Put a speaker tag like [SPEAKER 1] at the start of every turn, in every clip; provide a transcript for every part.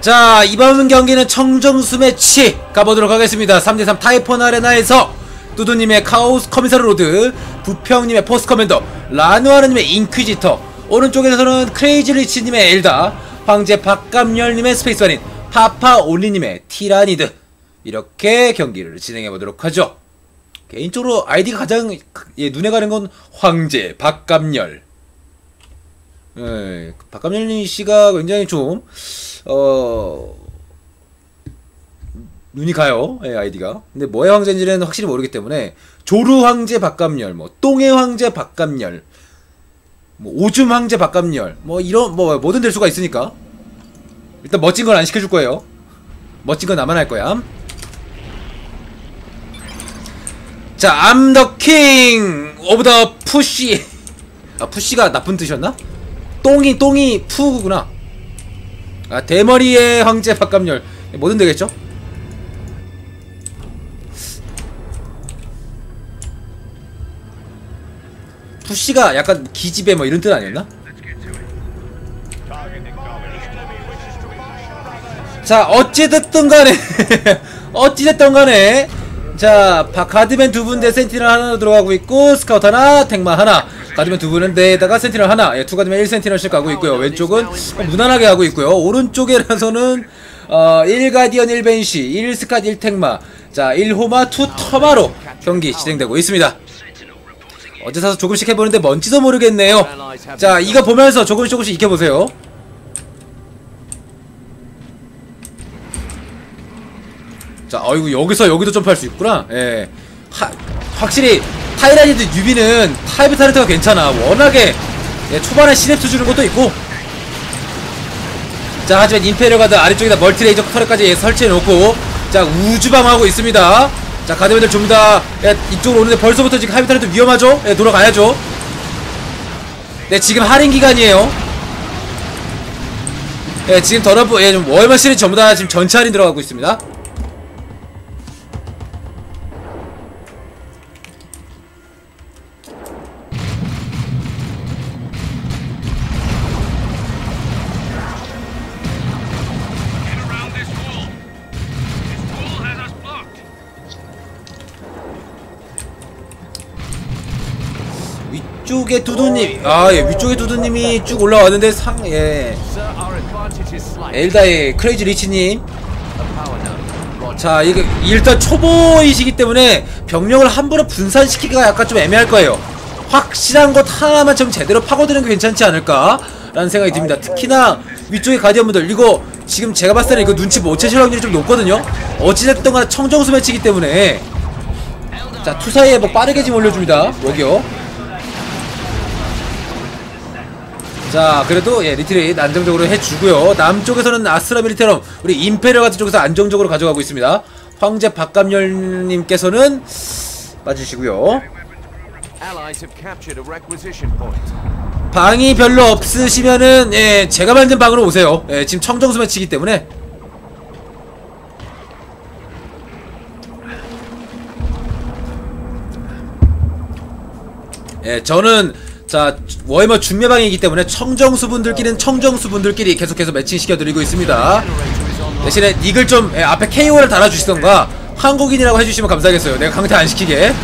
[SPEAKER 1] 자 이번 경기는 청정수 매치 가보도록 하겠습니다. 3대3 타이폰 아레나에서 뚜두님의 카오스 커미사르 로드 부평님의 포스 커맨더 라누아르님의 인퀴지터 오른쪽에서는 크레이지 리치님의 엘다 황제 박감열님의 스페이스 마린 파파 올리님의 티라니드. 이렇게 경기를 진행해보도록 하죠. 개인적으로 아이디가 가장 예, 눈에 가는 건 황제 박감열 예, 박감열님 씨가 굉장히 좀 어... 눈이 가요. 예, 아이디가. 근데 뭐의 황제인지는 확실히 모르기 때문에 조루 황제 박감열, 뭐 똥의 황제 박감열, 뭐 오줌 황제 박감열, 뭐 이런 뭐 뭐든 될 수가 있으니까 일단 멋진 건 안 시켜줄 거예요. 멋진 건 나만 할 거야. 자, I'm the king of the pussy. 아, 푸시가 나쁜 뜻이었나? 똥이 똥이 푸구나. 아 대머리의 황제 박감열 뭐든 되겠죠? 푸시가 약간 기집애 뭐 이런 뜻 아니었나? 자 어찌됐든 간에 어찌됐든 간에 자 가드맨 두 분 대 센티널 하나 들어가고 있고 스카우트 하나 탱마 하나 가드맨 두 분은 데에다가 센티널 하나 예, 투 가드맨 1센티널씩 가고 있고요. 왼쪽은 무난하게 가고 있고요. 오른쪽에라서는 어, 1가디언 1벤시 1스캇 1탱마 자 1호마 2 터마로 경기 진행되고 있습니다. 어제 사서 조금씩 해보는데 뭔지도 모르겠네요. 자 이거 보면서 조금씩 조금씩 익혀보세요. 자, 어이구 여기서 여기도 점프할 수 있구나. 예. 하, 확실히 타이라니드 뉴비는 타이브 타르트가 괜찮아. 워낙에 예, 초반에 시냅스 주는 것도 있고. 자, 하지만 임페리어 가드 아래쪽에다 멀티레이저 터렛까지 설치해놓고 자 우주방하고 있습니다. 자, 가드맨들 전부 다 예, 이쪽으로 오는데 벌써부터 지금 하이브 타르트 위험하죠? 예, 돌아가야죠. 네, 지금 할인 기간이에요. 예, 지금 더러브 예, 좀 월마 시리즈 전부 다 지금 전체 할인 들어가고 있습니다. 위쪽에 두두님. 아 예 위쪽에 두두님이 쭉 올라왔는데 상예. 엘다의 크레이지 리치님. 자 이게 일단 초보이시기 때문에 병력을 함부로 분산시키기가 약간 좀 애매할 거예요. 확실한 것 하나만 좀 제대로 파고드는 게 괜찮지 않을까 라는 생각이 듭니다. 특히나 위쪽에 가디언분들 이거 지금 제가 봤을 때는 이거 눈치 못 채실 확률이 좀 높거든요. 어찌됐든 간에 청정수 매치기 때문에. 자 투사이에 뭐 빠르게 좀 올려줍니다. 목이요 자 그래도 예 리트레이트 안정적으로 해주고요. 남쪽에서는 아스트라 밀리테럼 우리 임페리얼 같은 쪽에서 안정적으로 가져가고 있습니다. 황제 박감열님께서는 빠지시고요. 방이 별로 없으시면은 예 제가 만든 방으로 오세요. 예 지금 청정수 매치기 때문에. 예 저는 자 워해머 준매방이기 때문에 청정수분들끼리는 청정수분들끼리 계속해서 매칭시켜드리고 있습니다. 대신에 닉을 좀 예, 앞에 KO를 달아주시던가 한국인이라고 해주시면 감사하겠어요. 내가 강퇴 안 시키게.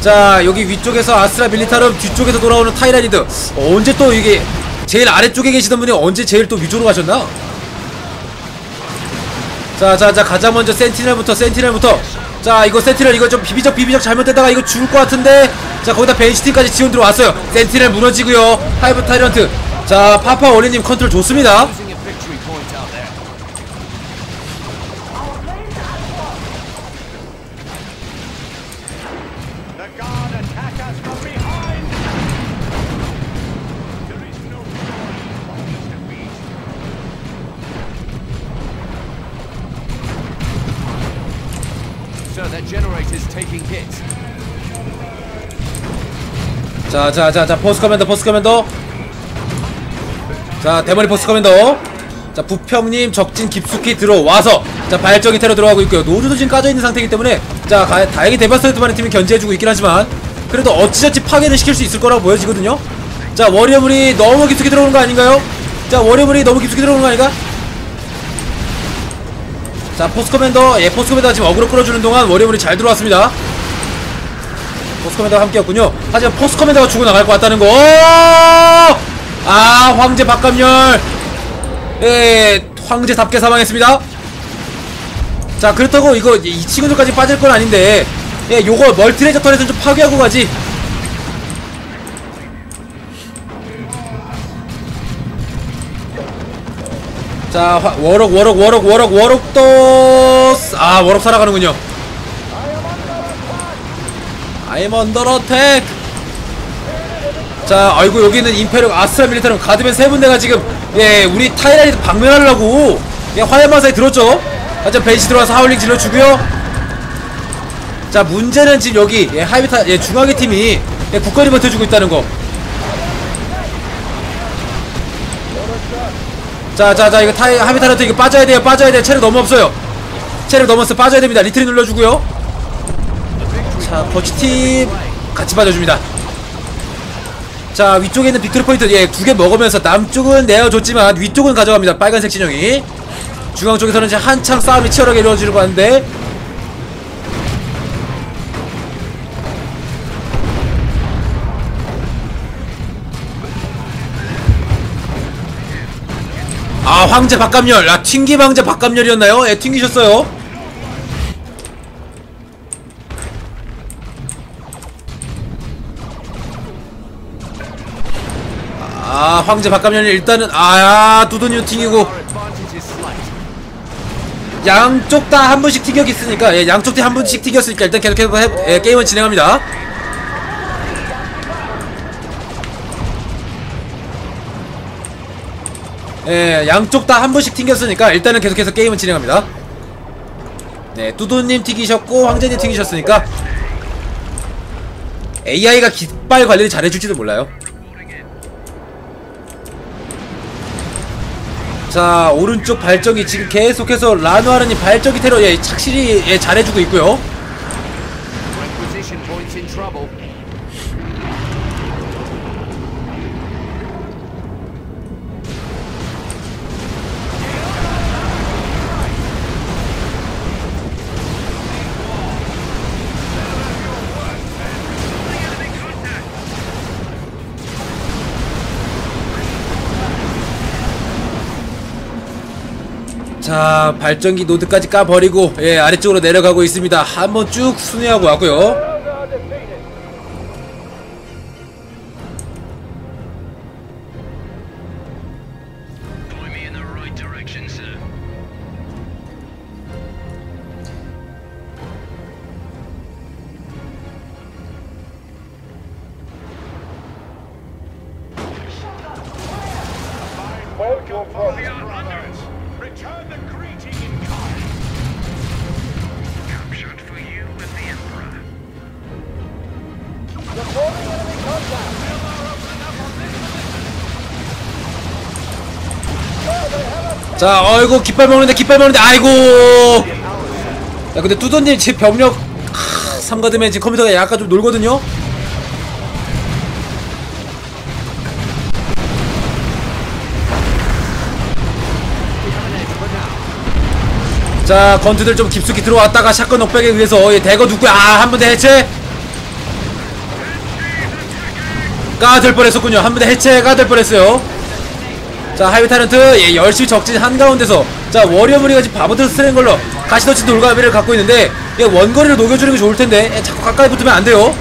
[SPEAKER 1] 자 여기 위쪽에서 아스트라 밀리타름 뒤쪽에서 돌아오는 타이라니드. 어, 언제 또 이게 제일 아래쪽에 계시던 분이 언제 제일 또 위쪽으로 가셨나? 자자자 가장 먼저 센티넬부터 센티넬부터 자 이거 센티넬 이거 좀 비비적 비비적 잘못되다가 이거 죽을 것 같은데. 자 거기다 벤시팀까지 지원 들어왔어요. 센티넬 무너지고요. 하이브 타이런트. 자 파파 올리님 컨트롤 좋습니다 자, 자, 자, 자, 포스 커맨더, 포스 커맨더. 자, 대머리 포스 커맨더. 자, 부평님 적진 깊숙이 들어와서 자, 발정이 테러 들어가고 있고요. 노드도 지금 까져 있는 상태이기 때문에 자, 가, 다행히 데바스터트만의 팀이 견제해주고 있긴 하지만 그래도 어찌저찌 파괴는 시킬 수 있을 거라고 보여지거든요. 자, 워리어물이 너무 깊숙이 들어오는 거 아닌가요? 자 워리어물이 너무 깊숙이 들어오는 거 아닌가? 자 포스 커맨더 예 포스 커맨더 지금 어그로 끌어주는 동안 워리어물이 잘 들어왔습니다 포스커맨더가 함께였군요. 하지만 포스커맨더가 죽어 나갈 것 같다는 거. 어! 아 황제 박감열. 예 황제답게 사망했습니다. 자 그렇다고 이거 이 친구들까지 빠질 건 아닌데 예 요거 멀티레이저 턴에서 좀 파괴하고 가지. 자 화, 워럭 워럭 워럭 워럭 워럭 또아 워럭 살아가는군요 Under attack 자 아이고 여기는 임페르 아스트라 밀리타랑 가드맨 세 분대가 지금 예 우리 타이라이드 방면하려고 예 화염마사에 들었죠? 하자 벤시 들어와서 하울링 질러주고요. 자 문제는 지금 여기 예 하이비타 예 중앙의 팀이 예 국거리 버텨주고 있다는 거. 자 자 자 이거 타이 하비타르트 이거 빠져야 돼요 빠져야 돼요. 체력 너무 없어요. 체력 넘었어 빠져야 됩니다. 리트리 눌러주고요 자 버치팀 같이 빠져줍니다. 자 위쪽에 있는 빅토리 포인트 예두 개 먹으면서 남쪽은 내어줬지만 위쪽은 가져갑니다. 빨간색 진영이. 중앙 쪽에서는 이제 한창 싸움이 치열하게 이루어지려고 하는데. 아 황제 박감열 아 튕김 황제 박감열이었나요? 예 튕기셨어요 황제 박감열이 일단은 아야 두둔이 튕기고. 양쪽 다 한 번씩 튀겨 있으니까 예, 양쪽 다 한 번씩 튀겼으니까 일단 계속해서 해, 예, 게임은 진행합니다. 예, 양쪽 다 한 번씩 튕겼으니까 일단은 계속해서 게임은 진행합니다. 네, 뚜두님 튀기셨고 황제님 튀기셨으니까 AI가 깃발 관리를 잘해줄지도 몰라요 자 오른쪽 발전기 지금 계속해서 라누아르님 발전기 테러 예 착실히 예 잘해주고 있고요 자 발전기 노드까지 까버리고 예 아래쪽으로 내려가고 있습니다. 한번 쭉 순회하고 왔고요 자 어이구 깃발 먹는데 깃발 먹는데 아이고. 야 근데 뚜돈님 제 병력 하, 삼가드면 지금 컴퓨터가 약간 좀 놀거든요? 자 건투들 좀 깊숙이 들어왔다가 샷건 넉백에 의해서 예, 대거 눕고 아한 분대 해체? 까될 뻔했었군요. 한 분대 해체가 될 뻔했어요 자 하이비타렌트 예, 열심히 적진 한가운데서. 자 워리어무리가 지금 바보들 쓰는 걸로 가시더치 돌가비를 갖고 있는데 예, 원거리를 녹여주는 게 좋을텐데 예, 자꾸 가까이 붙으면 안돼요.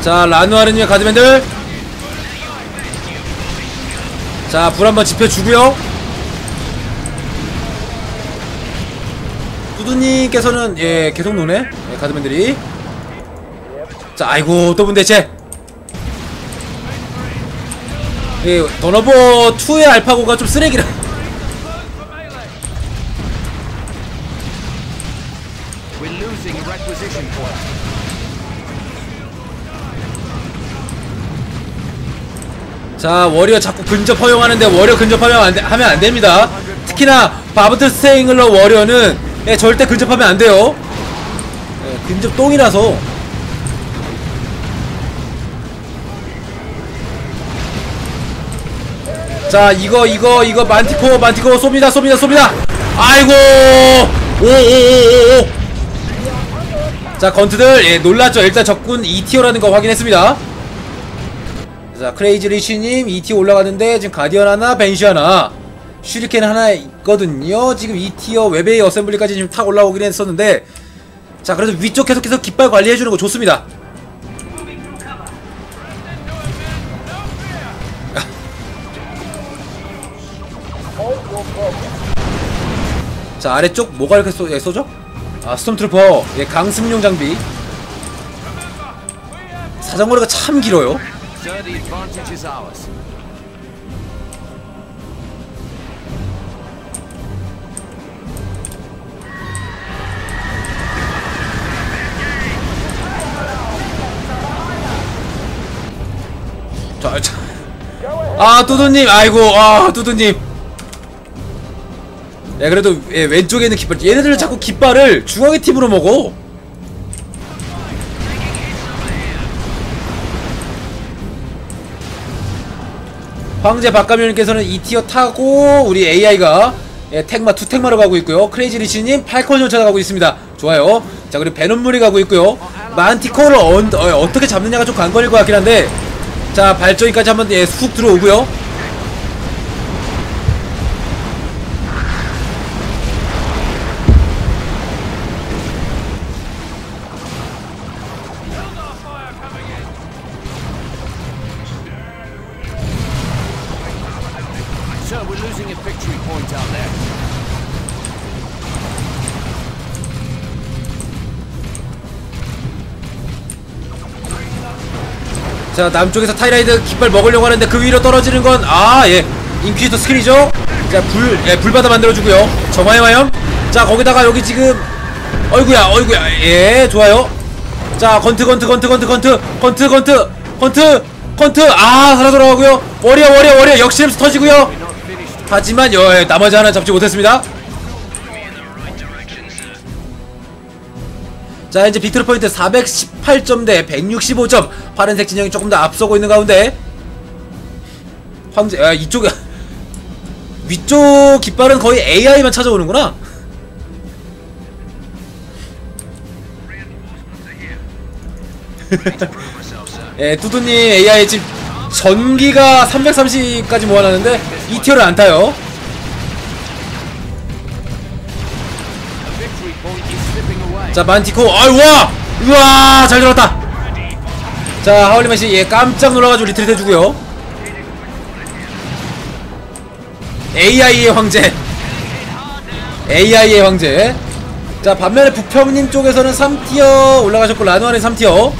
[SPEAKER 1] 자 라누아르님의 가드맨들 자불 한번 지펴주고요. 두두님께서는 예 계속 노네. 예, 가드맨들이 자 아이고 또 분대체 예 더너버 2의 알파고가 좀 쓰레기라. 자 워리어 자꾸 근접 허용하는데 워리어 근접하면 안, 돼- 하면 안 됩니다. 특히나 바브트 스테잉글러 워리어는 예, 절대 근접하면 안 돼요. 예, 근접 똥이라서 자 이거 이거 이거 만티코 만티코 쏩니다 쏩니다 쏩니다. 아이고! 오오오오오 자 건트들 예, 놀랐죠. 일단 적군 2티어라는 거 확인했습니다. 자 크레이지 리쉬님 2티어 올라가는데 지금 가디언 하나 벤시 하나. 슈리켄 하나 있거든요. 지금 2티어 웨베이 어셈블리까지 지금 탁 올라오긴 했었는데 자 그래도 위쪽 계속해서 깃발 관리해주는 거 좋습니다 자 아래쪽 뭐가 이렇게 쏘, 예, 쏘죠? 아 스톰트루퍼 예, 강승용 장비 사정거리가 참 길어요. 자, 자. 아 뚜두님 아이고 아 뚜두님 야 그래도 예, 왼쪽에 있는 깃발 얘네들 자꾸 깃발을 중앙의 팀으로 먹어. 황제 박가면님께서는 2티어 타고 우리 AI가 예, 택마 투 택마로 가고 있고요. 크레이지 리치님 팔콘을 찾아가고 있습니다. 좋아요. 자 그리고 베놈물이 가고 있고요. 만티코를 언, 어, 어떻게 잡느냐가 좀 관건일 것 같긴 한데 자 발전기까지 한번 예, 쑥 들어오고요 자 남쪽에서 타이라이드 깃발 먹으려고 하는데 그 위로 떨어지는 건 아 예. 인퀴지터 스킬이죠? 자불 예, 불바다 만들어주고요. 정화의 화염. 자 거기다가 여기 지금 어이구야 어이구야. 예 좋아요. 자 건트 건트 건트 건트 건트 건트 건트 건트 건트. 아 살아 돌아가고요. 워리어 워리어 워리어. 역시 햄스 터지고요. 하지만 여, 예, 나머지 하나 잡지 못했습니다 자 이제 빅토르 포인트 418점 대 165점. 파란색 진영이 조금 더 앞서고 있는 가운데 황제 아 이쪽에 위쪽 깃발은 거의 AI만 찾아오는구나. 예 뚜두님 AI 지금 전기가 330까지 모아놨는데 2티어를 안 타요 자 만티코 아이 와! 우와 잘 들었다. 자 하울리맨씨 예 깜짝 놀라가지고 리트릿 해주고요. AI의 황제. AI의 황제. 자 반면에 북평님 쪽에서는 3티어 올라가셨고 라누아는 3티어.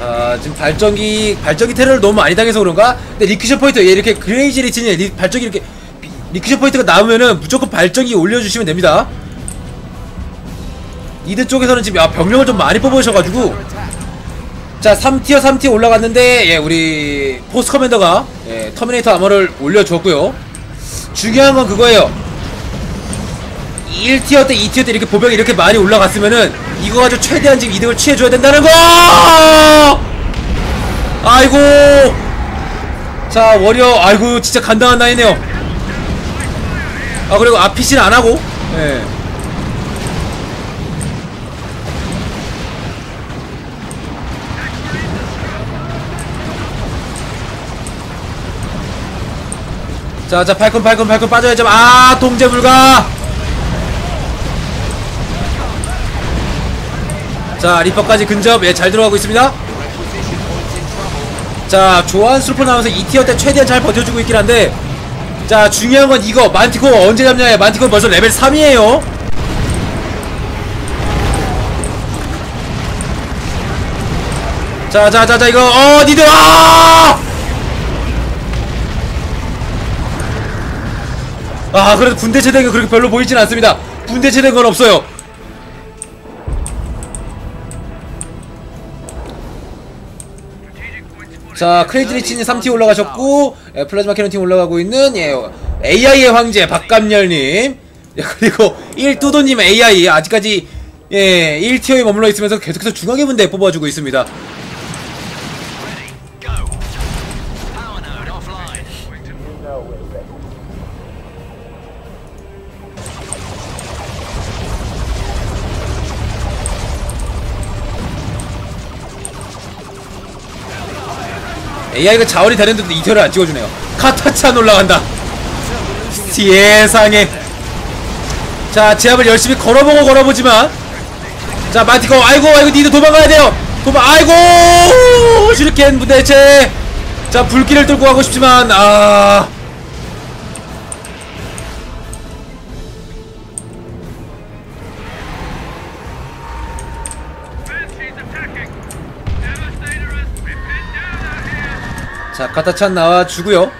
[SPEAKER 1] 아 지금 발전기 발전기 테러를 너무 많이 당해서 그런가? 근데 리퀴션 포인트 얘 이렇게 그레이지 리치니 리, 발전기 이렇게 리- 리퀴션 포인트가 나오면은 무조건 발전기 올려주시면 됩니다. 이드 쪽에서는 지금 아, 병력을 좀 많이 뽑으셔가지고 자 3티어 3티어 올라갔는데 예 우리 포스 커맨더가 예, 터미네이터 아머를 올려줬고요. 중요한 건 그거예요. 1티어 때 2티어 때 이렇게 보병이 이렇게 많이 올라갔으면은 이거 가지고 최대한 지금 이득을 취해줘야 된다는 거! 아이고! 자, 워리어, 아이고, 진짜 간당한 나이네요. 아, 그리고 아피시는 안 하고, 예. 자, 자, 팔콘, 팔콘, 팔콘 빠져야죠. 아, 동제 불가! 자 리퍼까지 근접 예, 잘 들어가고 있습니다. 자 조한 술퍼 나오면서 2티어 때 최대한 잘 버텨주고 있긴 한데 자 중요한 건 이거. 만티코 언제 잡냐에 만티코 벌써 레벨 3이에요. 자자자자 이거. 어 니들 아! 아 그래도 군대 체대가 그렇게 별로 보이진 않습니다. 군대 체대인 건 없어요 자 크레이지 리치님 3티 올라가셨고 예, 플라즈마 캐논 팀 올라가고 있는 예, AI의 황제 박감열님. 예, 그리고 1뚜도님 AI 아직까지 예, 1티어에 머물러 있으면서 계속해서 중앙의 분대 뽑아주고 있습니다 AI가 자원이 되는데도 이태를 안 찍어주네요. 카타찬 올라간다. 세상에. 자 제압을 열심히 걸어보고 걸어보지만. 자 마티코 아이고 아이고 니도 도망가야 돼요. 도망 아이고! 슈리켄 무대체. 자 불길을 뚫고 가고 싶지만 아 자 카타찬 나와주고요.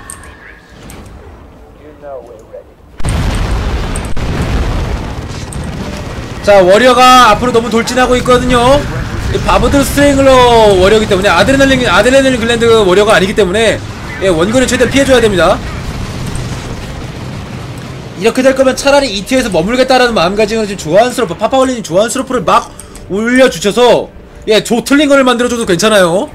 [SPEAKER 1] 자 워리어가 앞으로 너무 돌진하고 있거든요. 이 바보들 스트랭글러 워리어기 때문에 아드레날린 아드레날린 글랜드 워리어가 아니기 때문에 예, 원거리는 최대한 피해줘야 됩니다. 이렇게 될 거면 차라리 ET에서 머물겠다라는 마음가짐은 지금 조한스로프 파파올린이 조한스로프를 막 올려주셔서 예 조틀린 거를 만들어줘도 괜찮아요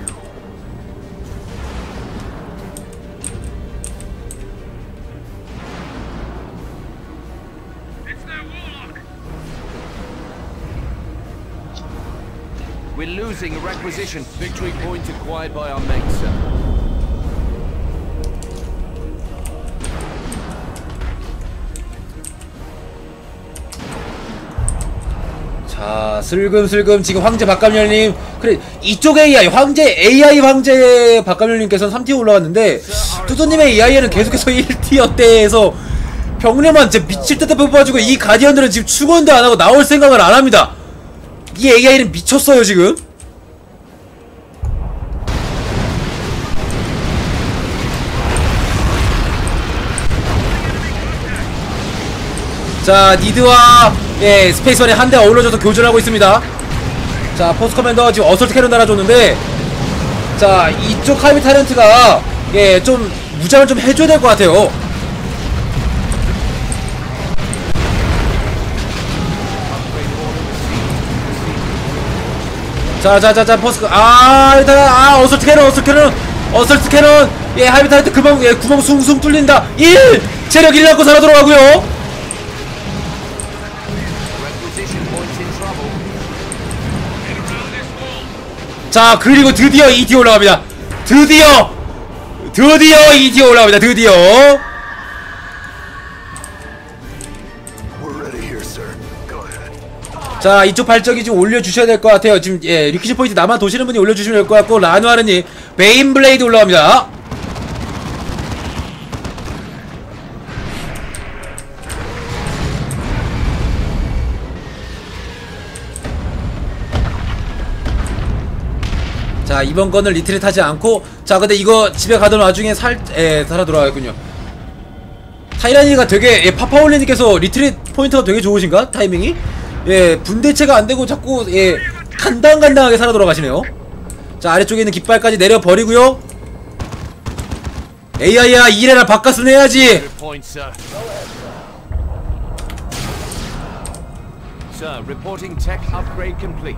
[SPEAKER 2] requisition. Victory point acquired by our mates, sir.
[SPEAKER 1] 자 슬금슬금 지금 황제 박감열님 그래 이쪽 AI 황제 AI 황제 박감열님께서는 3티어 올라왔는데 뚜두님의 AI는 계속해서 1티어대에서 병력만 진짜 미칠 듯 뽑아주고 이 가디언들은 지금 축원도 안하고 나올 생각을 안합니다 이 AI는 미쳤어요 지금 자 니드와 예 스페이스원이 한 대 어우러져서 교전하고 있습니다. 자 포스 커맨더 지금 어설트 캐논 달아줬는데 자 이쪽 하이비 타렌트가 예 좀 무장을 좀 해줘야 될 것 같아요. 자자자자 포스 아 일단 아 어설트 캐논 어설트 캐논 어설트 캐논. 예 하이비 타렌트 구멍 예 구멍 숭숭 뚫린다. 1 체력 1 낳고 살아 들어가고요 자 그리고 드디어 2티어 올라갑니다. 드디어 드디어 2티어 올라갑니다. 드디어. 자 이쪽 발전기 좀 올려주셔야 될 것 같아요. 지금 예 리퀴시 포인트 남아 도시는 분이 올려주시면 될 것 같고 라누아르님 베인 블레이드 올라갑니다 자 이번 건은 리트릿 하지 않고 자 근데 이거 집에 가던 와중에 살 예, 살아 돌아가겠군요. 타이라니가 되게 예, 파파올리님께서 리트릿 포인트가 되게 좋으신가? 타이밍이? 예 분대체가 안 되고 자꾸 예 간당간당하게 살아 돌아가시네요. 자 아래쪽에 있는 깃발까지 내려 버리고요. AI야 이래라 바깥은 해야지.
[SPEAKER 2] Sir, reporting tech upgrade complete.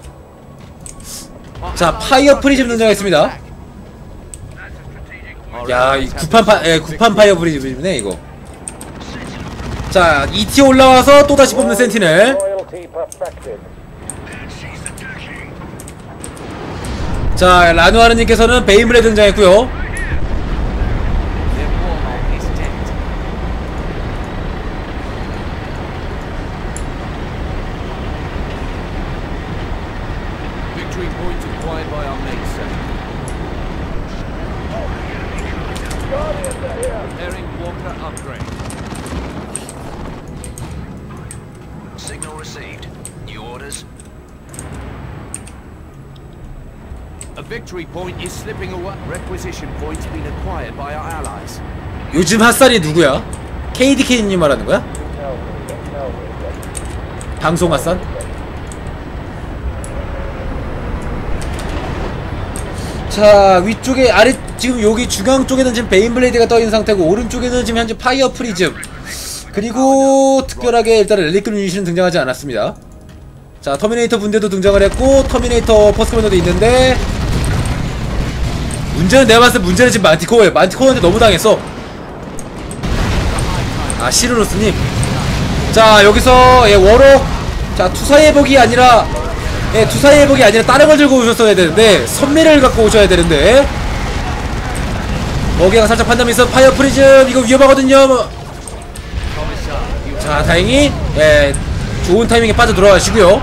[SPEAKER 1] 자 파이어 프리즘 등장했습니다 야, 이 구판 파, 예, 구판 파이어 브리즘이네 이거. 자, 2티 올라와서 또 다시 뽑는 센티넬. 자, 라누아르님께서는 베인블레 등장했고요.
[SPEAKER 2] Victory point acquired by our mates, sir. Preparing Walker upgrade.
[SPEAKER 3] Signal received. New orders?
[SPEAKER 2] A victory point is slipping away. Requisition point's been acquired by our allies.
[SPEAKER 1] 요즘 핫살이 누구야? KDK님 말하는 거야? 방송 핫살? 자 위쪽에 아래 지금 여기 중앙 쪽에는 지금 베인블레이드가 떠 있는 상태고 오른쪽에는 지금 현재 파이어 프리즘. 그리고 특별하게 일단 렐리크 유닛은 등장하지 않았습니다. 자 터미네이터 분대도 등장을 했고 터미네이터 퍼스커맨더도 있는데 문제는 내가 봤을 때 문제는 지금 만티코어예요. 만티코어한테 너무 당했어. 아 시르노스님. 자 여기서 예 워로. 자 투사의 회복이 아니라 예 투사의 회복이 아니라 다른 걸 들고 오셨어야 되는데 선미를 갖고 오셔야 되는데 거기가 살짝 판단이 있어 파이어 프리즘 이거 위험하거든요 뭐. 자 다행히 예 좋은 타이밍에 빠져 들어가시고요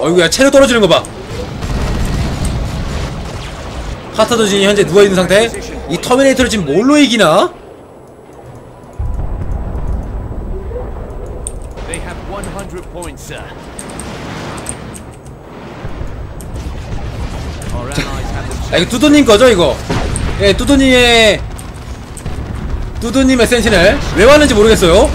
[SPEAKER 1] 어이구야 체력 떨어지는 거봐 하타도진이 현재 누워있는 상태 이 터미네이터를 지금 뭘로 이기나?
[SPEAKER 2] 100 points, sir.
[SPEAKER 1] 아 이거 뚜두님 거죠 이거 예 뚜두님의 뚜두님의 센티넬 왜 왔는지 모르겠어요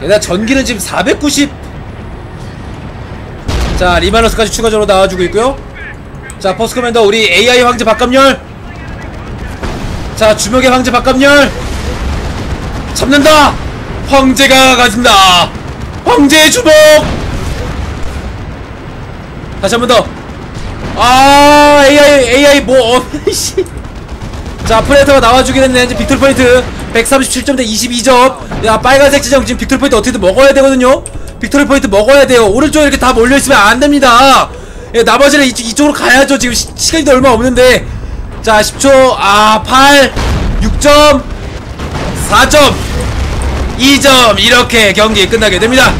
[SPEAKER 1] 게다가 전기는 지금 490 자, 리마너스까지 추가적으로 나와주고 있고요. 자, 포스 커맨더 우리 AI 황제 박감열. 자, 주먹의 황제 박감열. 잡는다. 황제가 가진다. 황제의 주먹. 다시 한 번 더. 아, AI AI 뭐 어, 프레터가 나와주긴 했네. 이제 빅토리 포인트 137점 대 22점. 야, 빨간색 지정 지금 빅토리 포인트 어떻게든 먹어야 되거든요. 빅토리 포인트 먹어야 돼요. 오른쪽에 이렇게 다 몰려있으면 안 됩니다. 예, 나머지는 이쪽, 이쪽으로 가야죠. 지금 시, 시간이 얼마 없는데. 자, 10초. 아, 8, 6점, 4점, 2점. 이렇게 경기 끝나게 됩니다.